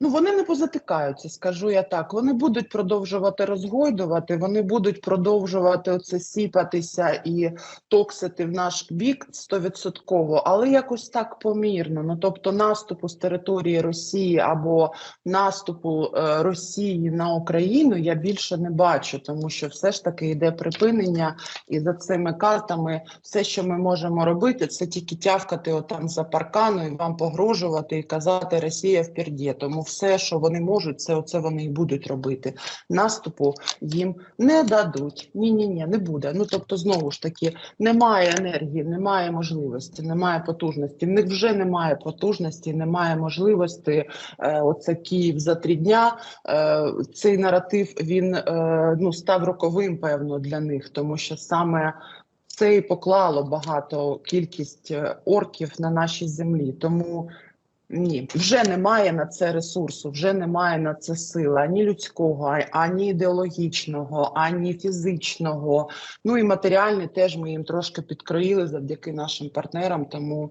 Ну, вони не позатикаються, скажу я так. Вони будуть продовжувати розгойдувати, вони будуть продовжувати оце сіпатися і токсити в наш бік стовідсотково, але якось так помірно. Ну тобто, наступу з території Росії або наступу е, Росії на Україну я більше не бачу, тому що все ж таки йде припинення, і за цими картами все, що ми можемо робити, це тільки тявкати отам за паркану і вам погрожувати і казати Росія вперді. Тому все, що вони можуть, це оце вони і будуть робити. Наступу їм не дадуть. Ні, ні, ні, не буде. Ну тобто, знову ж таки, немає енергії, немає можливості, немає потужності. В них вже немає потужності, немає можливості. Е, оце Київ за три дня. Е, цей наратив він е, ну став роковим, певно, для них, тому що саме. Це і поклало багато кількість е, орків на нашій землі, тому ні, вже немає на це ресурсу, вже немає на це сили ані людського, ані ідеологічного, ані фізичного. Ну і матеріальний теж ми їм трошки підкроїли завдяки нашим партнерам. Тому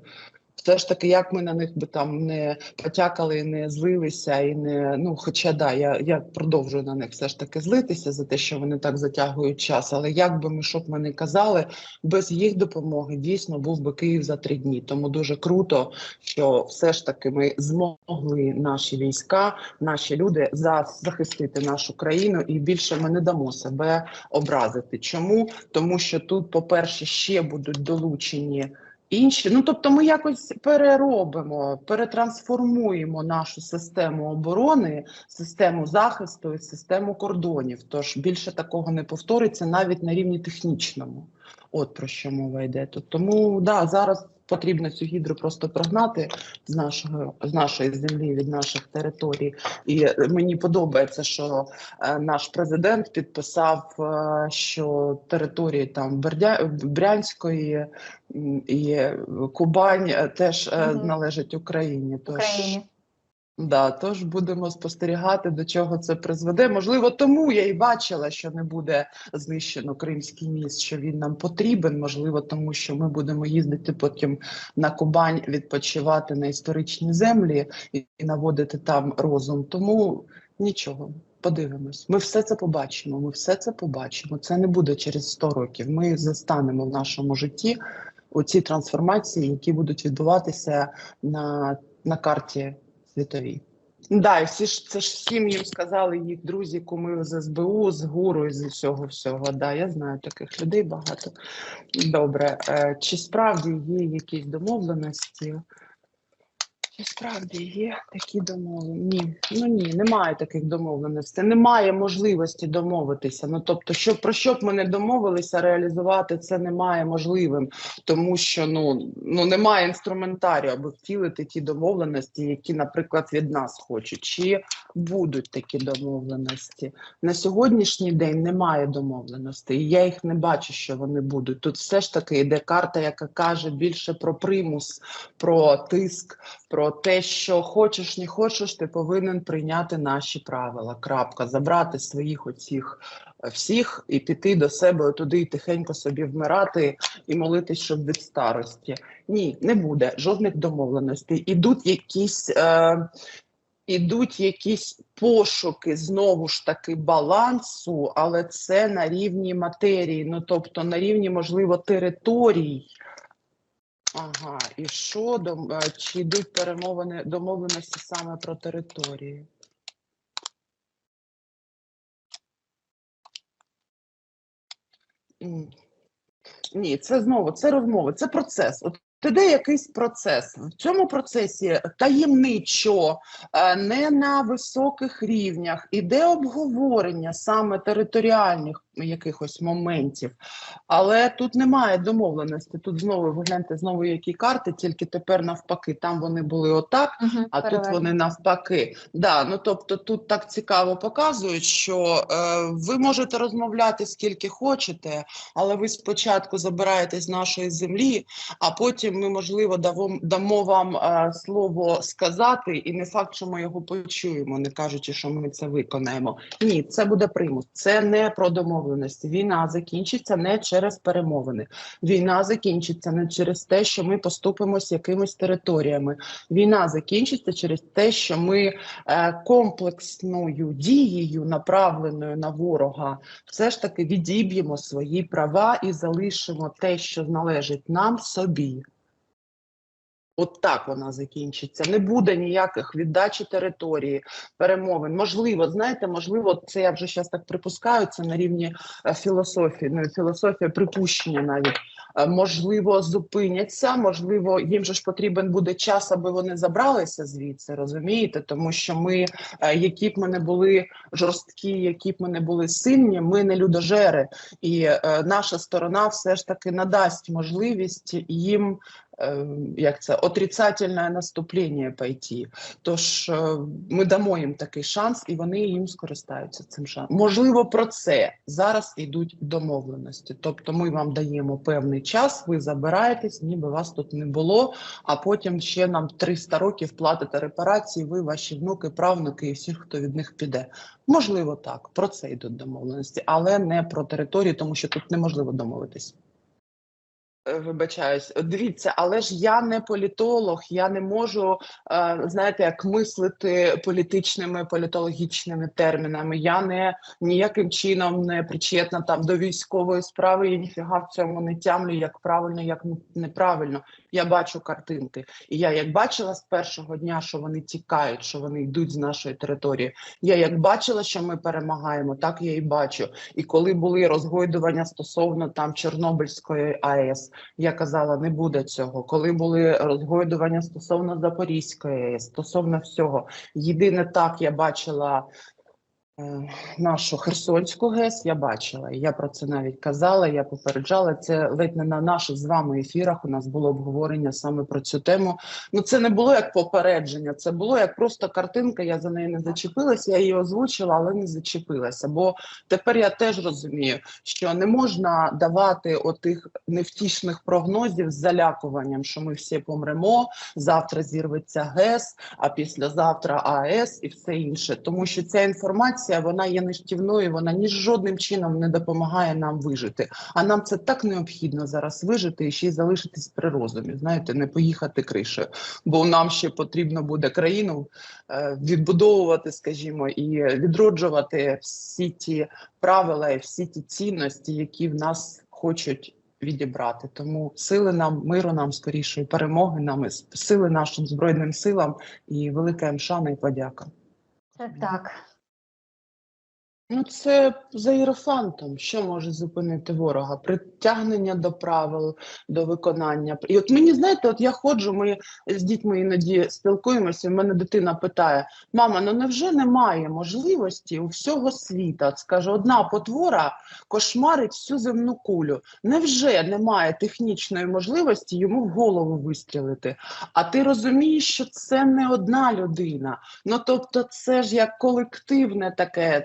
все ж таки, як ми на них би там не потякали, не злилися, і не ну, хоча да, я, я продовжую на них все ж таки злитися за те, що вони так затягують час. Але як би ми щоб ми не казали, без їх допомоги дійсно був би Київ за три дні. Тому дуже круто, що все ж таки ми змогли наші війська, наші люди за захистити нашу країну, і більше ми не дамо себе образити. Чому? Тому що тут, по-перше, ще будуть долучені. Інші, ну тобто, ми якось переробимо, перетрансформуємо нашу систему оборони, систему захисту і систему кордонів. Тож більше такого не повториться навіть на рівні технічному. От про що мова йде. Тут тому да зараз потрібно цю гідру просто прогнати з нашого з нашої землі від наших територій. І мені подобається, що е, наш президент підписав, е, що території там Бердя... Брянської і Кубань е, теж угу. Належать Україні. Тож Україні. Да, тож будемо спостерігати, до чого це призведе. Можливо, тому я і бачила, що не буде знищено Кримський міст, що він нам потрібен. Можливо, тому що ми будемо їздити потім на Кубань, відпочивати на історичні землі і наводити там розум. Тому нічого. Подивимось, ми все це побачимо. Ми все це побачимо. Це не буде через 100 років. Ми застанемо в нашому житті оці трансформації, які будуть відбуватися на, на карті світовій. Да, всі ж це ж всім їм сказали їх друзі, куми з СБУ, з ГУРу і з усього всього. Да, я знаю таких людей багато. Добре, е, чи справді є якісь домовленості? Чи справді є такі домовленості? Ні, ну ні, немає таких домовленостей. Немає можливості домовитися. Ну тобто, що про що б ми не домовилися, реалізувати це немає можливим, тому що ну, ну немає інструментарію, аби втілити ті домовленості, які, наприклад, від нас хочуть. Чи будуть такі домовленості? На сьогоднішній день немає домовленостей. і Я їх не бачу, що вони будуть. Тут все ж таки йде карта, яка каже більше про примус, про тиск, про те, що хочеш, не хочеш, ти повинен прийняти наші правила. Крапка, забрати своїх оцих е, всіх і піти до себе туди і тихенько собі вмирати і молитись, щоб від старості. Ні, не буде жодних домовленостей. Ідуть якісь. Е, Ідуть якісь пошуки знову ж таки балансу, але це на рівні матерії, ну тобто на рівні, можливо, територій. Ага, і що дом- е, чи йдуть перемовини домовленості саме про території? Ні, це знову це розмови, це процес. От іде якийсь процес. В цьому процесі таємничо, е, не на високих рівнях, іде обговорення саме територіальних якихось моментів. Але тут немає домовленості. Тут знову ви гляньте, знову які карти, тільки тепер навпаки. Там вони були отак, Мгм, а тут вони навпаки. Да, ну тобто тут так цікаво показують, що е, ви можете розмовляти скільки хочете, але ви спочатку забираєте з нашої землі, а потім ми, можливо, дамо, дамо вам е, слово сказати, і не факт, що ми його почуємо, не кажучи, що ми це виконаємо. Ні, це буде примус. Це не про домовленості. Домовленості. Війна закінчиться не через перемовини. Війна закінчиться не через те, що ми поступимось якимись територіями. Війна закінчиться через те, що ми е, комплексною дією, направленою на ворога, все ж таки відіб'ємо свої права і залишимо те, що належить нам собі. От так вона закінчиться. Не буде ніяких віддачі території, перемовин. Можливо, знаєте, можливо, це я вже зараз так припускаю. Це на рівні е, філософії, ну філософія припущення навіть. Е, Можливо, зупиняться, можливо, їм же ж потрібен буде час, аби вони забралися звідси, розумієте? Тому що ми, е, які б ми не були жорсткі, які б ми не були сильні, ми не людожери, і наша сторона все ж таки надасть можливість їм як це отрицательне наступлення пойти. Тож е, ми дамо їм такий шанс, і вони їм скористаються цим шансом. Можливо, про це зараз йдуть домовленості. Тобто, ми вам даємо певний час, ви забираєтесь, ніби вас тут не було. А потім ще нам 300 років платите репарації. Ви, ваші внуки, правнуки і всі, хто від них піде. Можливо, так про це йдуть домовленості, але не про територію, тому що тут неможливо домовитись. Е, Вибачаюсь, дивіться, але ж я не політолог, я не можу, е, знаєте, як мислити політичними політологічними термінами. Я не ніяким чином не причетна там до військової справи. Я ніфіга в цьому не тямлю, як правильно, як неправильно. Я бачу картинки, і я як бачила з першого дня, що вони тікають, що вони йдуть з нашої території. Я як бачила, що ми перемагаємо, так я і бачу. І коли були розгойдування стосовно там Чорнобильської АЕС, я казала, не буде цього. Коли були розгойдування стосовно Запорізької стосовно всього, єдине так я бачила. Е, Нашу Херсонську ГЕС я бачила, я про це навіть казала. Я попереджала це ледь не на наших з вами ефірах. У нас було обговорення саме про цю тему. Ну це не було як попередження, це було як просто картинка. Я за неї не зачепилася. Я її озвучила, але не зачепилася. Бо тепер я теж розумію, що не можна давати отих невтішних прогнозів з залякуванням, що ми всі помремо. Завтра зірветься ГЕС, а післязавтра АЕС і все інше. Тому що ця інформація вона є нищівною, вона ні жодним чином не допомагає нам вижити. А нам це так необхідно зараз вижити і ще й залишитись при розумі. Знаєте, не поїхати кришею. Бо нам ще потрібно буде країну е, відбудовувати, скажімо, і відроджувати всі ті правила і всі ті цінності, які в нас хочуть. Відібрати тому сили нам, миру нам скоріше, перемоги нам, сили нашим збройним силам, і велика їм шана і подяка. Так. Ну, це за іерофантом. Що може зупинити ворога? Притягнення до правил, до виконання. І от мені знаєте, от я ходжу, ми з дітьми іноді спілкуємося. і в мене дитина питає: мама, ну невже немає можливості у всього світа? Скаже, одна потвора кошмарить всю земну кулю. Невже немає технічної можливості йому в голову вистрілити? А ти розумієш, що це не одна людина. Ну тобто, це ж як колективне таке,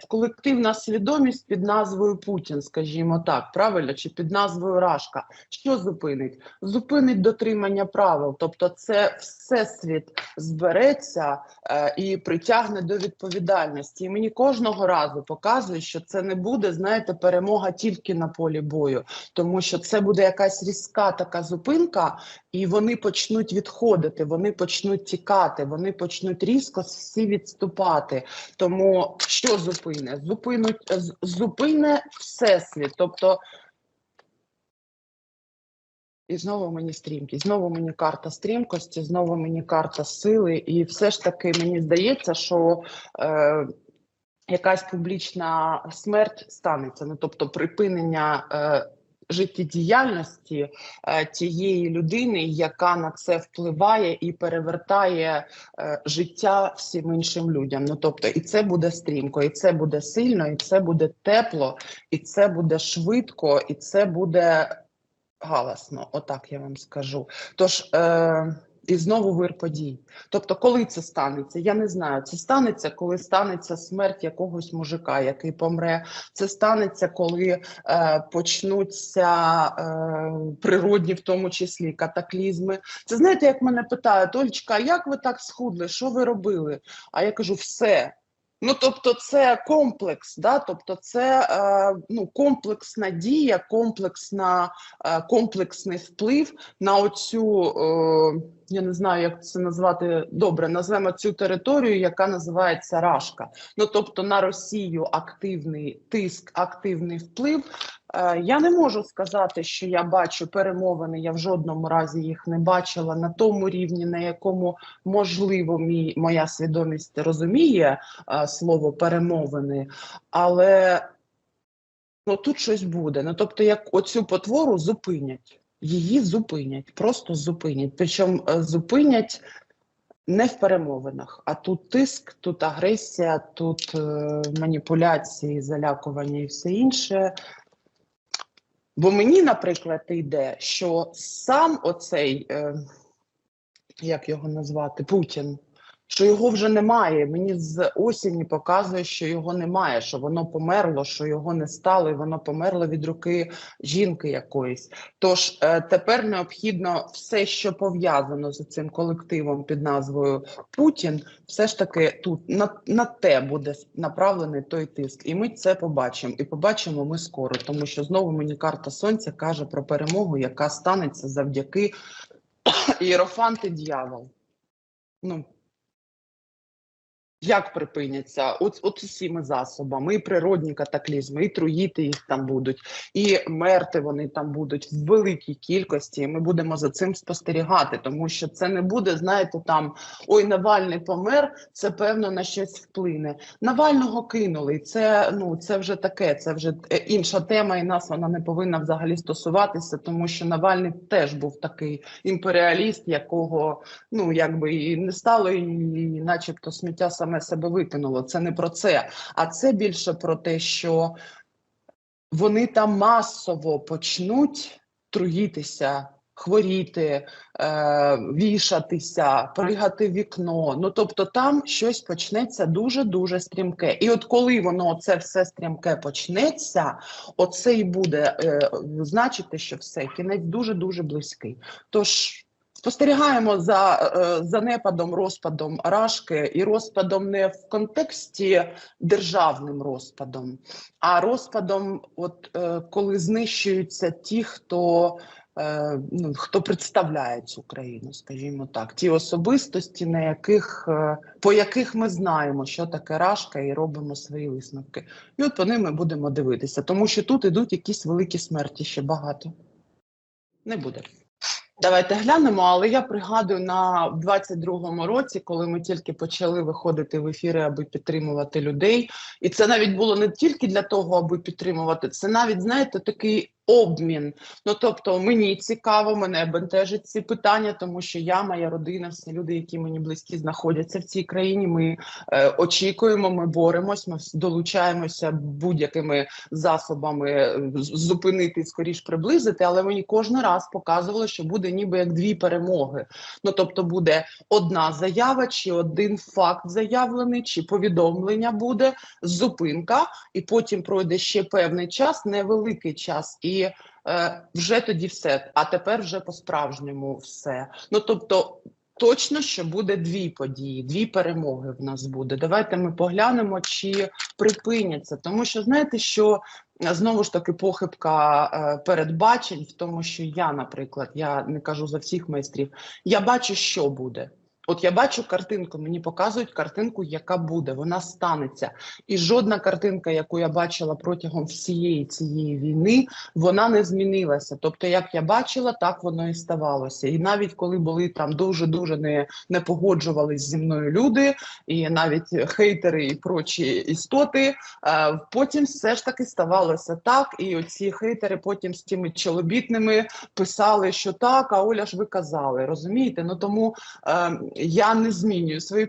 колективна свідомість під назвою Путін, скажімо так, правильно, чи під назвою Рашка. Що зупинить? Зупинить дотримання правил. Тобто, це всесвіт збереться е, і притягне до відповідальності. І мені кожного разу показує, що це не буде, знаєте, перемога тільки на полі бою, тому що це буде якась різка така зупинка, і вони почнуть відходити, вони почнуть тікати, вони почнуть різко всі відступати. Тому що зупине? Зупинуть зупине всесвіт. Тобто, і знову мені стрімкість, знову мені карта стрімкості, знову мені карта сили. І все ж таки мені здається, що е, якась публічна смерть станеться. Ну тобто припинення. Е, Життєдіяльності е, тієї людини, яка на це впливає і перевертає е, життя всім іншим людям. Ну тобто, і це буде стрімко, і це буде сильно, і це буде тепло, і це буде швидко, і це буде галасно. Отак я вам скажу. Тож. е, і знову вир подій. Тобто, коли це станеться, я не знаю. Це станеться, коли станеться смерть якогось мужика, який помре. Це станеться, коли е, почнуться е, природні, в тому числі катаклізми. Це знаєте, як мене питають, Олечка, як ви так схудли? Що ви робили? А я кажу, все. Ну, тобто, це комплекс, да? тобто, це е, ну, комплексна дія, комплексна, е, комплексний вплив на оцю, е, я не знаю, як це назвати добре, назвемо цю територію, яка називається Рашка. Ну, тобто, на Росію активний тиск, активний вплив. Е, я не можу сказати, що я бачу перемовини. Я в жодному разі їх не бачила на тому рівні, на якому можливо мій моя свідомість розуміє е, слово перемовини, але ну, тут щось буде. Ну, тобто, як оцю потвору зупинять, її зупинять, просто зупинять. Причому е, зупинять не в перемовинах, а тут тиск, тут агресія, тут е, маніпуляції, залякування і все інше. Бо мені, наприклад, йде, що сам оцей, е, як його назвати, Путін, що його вже немає. Мені з осені показує, що його немає, що воно померло, що його не стало, і воно померло від руки жінки якоїсь. Тож е, тепер необхідно все, що пов'язано з цим колективом під назвою Путін, все ж таки тут на, на те буде направлений той тиск. І ми це побачимо. І побачимо ми скоро, тому що знову мені карта сонця каже про перемогу, яка станеться завдяки Єрофанти дьявол. Ну, як припиняться? От, от усіми засобами, і природні катаклізми, і труїти їх там будуть, і мерти вони там будуть в великій кількості. і Ми будемо за цим спостерігати, тому що це не буде, знаєте, там ой, Навальний помер. Це певно на щось вплине. Навального кинули. Це ну це вже таке, це вже е, інша тема, і нас вона не повинна взагалі стосуватися, тому що Навальний теж був такий імперіаліст, якого ну якби і не стало, і, і начебто сміття саме себе викинуло. Це не про це, а це більше про те, що вони там масово почнуть труїтися. Хворіти, е, вішатися, пригати в вікно. Ну тобто там щось почнеться дуже дуже стрімке. І от коли воно це все стрімке почнеться, оце і буде е, значити, що все кінець дуже дуже близький. Тож Спостерігаємо за е, занепадом, розпадом Рашки і розпадом не в контексті державним розпадом, а розпадом, от е, коли знищуються ті, хто е, ну, хто представляє цю країну, скажімо так, ті особистості, на яких по яких ми знаємо, що таке Рашка, і робимо свої висновки. І от по ним ми будемо дивитися, тому що тут ідуть якісь великі смерті ще багато. Не буде. Давайте глянемо, але я пригадую на 22-му році, коли ми тільки почали виходити в ефіри, аби підтримувати людей, і це навіть було не тільки для того, аби підтримувати, це навіть знаєте такий обмін. Ну тобто, мені цікаво, мене бентежить ці питання, тому що я, моя родина, всі люди, які мені близькі, знаходяться в цій країні. Ми е, очікуємо, ми боремось, ми долучаємося будь-якими засобами е, зупинити скоріш приблизити. Але мені кожен раз показувало, що буде ніби як дві перемоги. Ну тобто, буде одна заява, чи один факт заявлений, чи повідомлення буде зупинка, і потім пройде ще певний час, невеликий час. І і е, вже тоді все. А тепер вже по-справжньому все. Ну тобто. Точно, що буде дві події, дві перемоги в нас буде. Давайте ми поглянемо, чи припиняться. Тому що знаєте, що знову ж таки похибка е, передбачень в тому, що я, наприклад, я не кажу за всіх майстрів, я бачу, що буде. От я бачу картинку, мені показують картинку, яка буде, вона станеться. І жодна картинка, яку я бачила протягом всієї цієї війни, вона не змінилася. Тобто, як я бачила, так воно і ставалося. І навіть коли були там дуже дуже не не погоджувались зі мною люди, і навіть хейтери і прочі істоти, е, потім все ж таки ставалося так. І оці хейтери потім з тими чолобітними писали, що так, а Оля ж ви казали, розумієте? Ну тому. Я не змінюю свої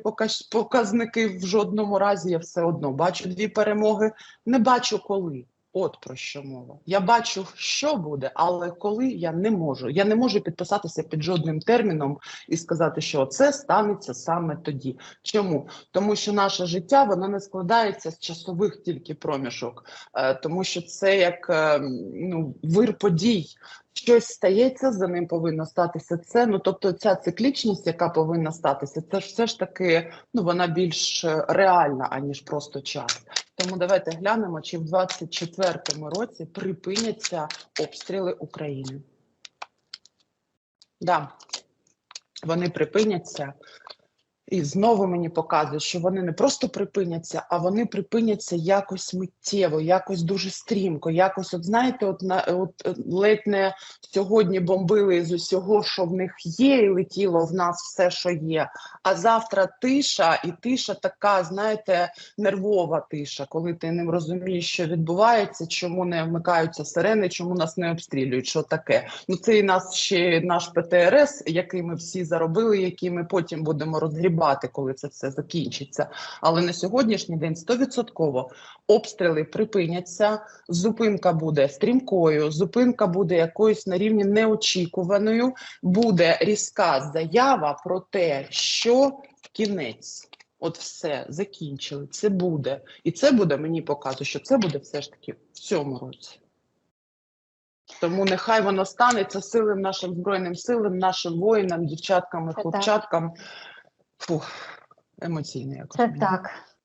показники в жодному разі. Я все одно бачу дві перемоги. Не бачу коли. От про що мова. Я бачу, що буде, але коли я не можу. Я не можу підписатися під жодним терміном і сказати, що це станеться саме тоді. Чому? Тому що наше життя воно не складається з часових тільки проміжок, е, тому що це як е, ну, вир подій. Щось стається, за ним повинно статися це. Ну тобто, ця циклічність, яка повинна статися, це ж все ж таки ну вона більш е, реальна аніж просто час. Тому давайте глянемо, чи в 24-му році припиняться обстріли України. Да, вони припиняться. І знову мені показують, що вони не просто припиняться, а вони припиняться якось миттєво, якось дуже стрімко. Якось, от знаєте, от на от е, ледь не сьогодні бомбили з усього, що в них є, і летіло в нас все, що є. А завтра тиша, і тиша така, знаєте, нервова тиша, коли ти не розумієш, що відбувається, чому не вмикаються сирени, чому нас не обстрілюють. Що таке? Ну це і нас ще наш ПТРС, який ми всі заробили, який ми потім будемо розгрібати, коли це все закінчиться. Але на сьогоднішній день 100% обстріли припиняться. Зупинка буде стрімкою, зупинка буде якоюсь на рівні неочікуваною. Буде різка заява про те, що кінець. От все закінчили. Це буде, і це буде мені показує, що це буде все ж таки в цьому році. Тому нехай воно станеться силам нашим збройним силам, нашим воїнам, дівчаткам і хлопчаткам. Фух, емоційно якось. Це мені. так.